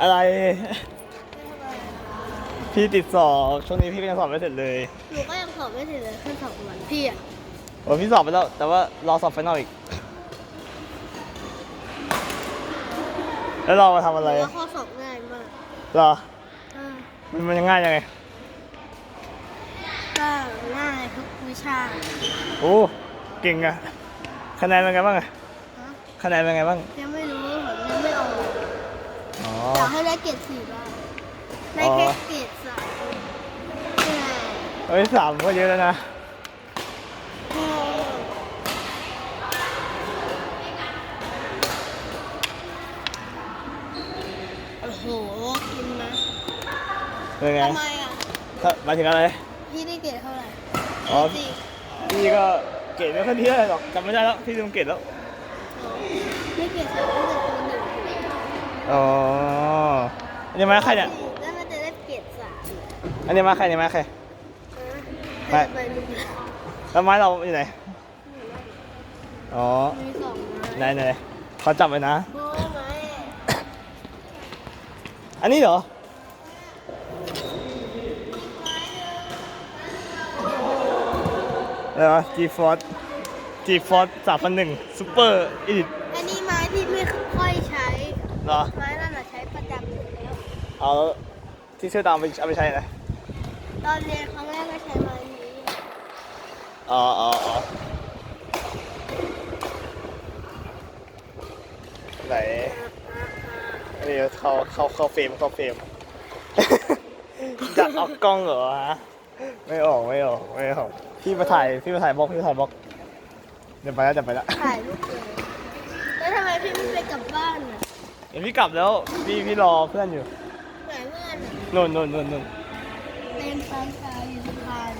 อะไรไม่ทำอะไร พี่ติดสอบช่วงนี้พี่ก็ยังสอบไม่เสร็จเลยหนูก็ยังสอบไม่เสร็จเลยขึ้นสอบวันพี่อะโอ้พี่สอบไปแล้ว แต่ว่ารอสอบไฟนอลอีก แล้วเรามาทำอะไรหนูว่าข้อสอบง่ายมากเหรออ่ามันมันยังง่ายยังไงก็ง่ายทุกวิชาโอ้เก่งอะคะแนนเป็นไงบ้างอะฮะคะแนนเป็นไงบ้างยังไม่รู้ผมยังไม่ออก อ๋อ อยากให้ได้เกรดสี่บ้างได้แค่เกรดสามใช่เฮ้ยสามก็เยอะแล้วนะโอ้โห กินนะเป็นไงทำไมอะ ถ้าหมายถึงอะไร พี่ได้เกรดเท่าไหร่อ๋อสี่พี่ก็เกรดไม่ค่อยดีเท่าไหร่หรอกจำไม่ได้แล้ว พี่ลืมเกรดแล้วได้เกรดสามตั้งแต่ตัวหนึ่ง อ๋ออันนี้มาใครเนี่ย แล้วมันจะได้เกรดสามอันนี้มาใครเนี่ยมาใครไม่ไปดูนะแล้วไม้เราอยู่ไหน อ๋อ มีสองไหนไม้ไหนขอจับไว้นะโอ้ไม้อันนี้เหรอ อะไรวะ G-Force G-Force 3,001 Super Edit อันนี้ไม้ที่ไม่ค่อยใช้ เหรอไม้นั่นน่ะใช้ประจำอยู่แล้ว เอาที่เชื่อตามไปเอาไปใช้นะตอนเรียนครั้งแรกก็ใช้ไม้นี้อ๋ออ๋ออ๋อไหนนี่เข้าเข้าเข้าเฟรมเข้าเฟรมจะเอากล้องเหรอฮะไม่ออกไม่ออกไม่ออกพี่มาถ่ายพี่มาถ่ายบล็อกพี่มาถ่ายบล็อกเดี๋ยวไปแล้วเดี๋ยวไปแล้วถ่ายรูปเลยแล้วทำไมพี่ไม่ไปกลับบ้านอะ เดี๋ยวพี่กลับแล้วพี่พี่รอเพื่อนอยู่ไหนเพื่อนอะนู่นนู่นนู่นนู่นเป็นแฟนชายอยู่สะพาน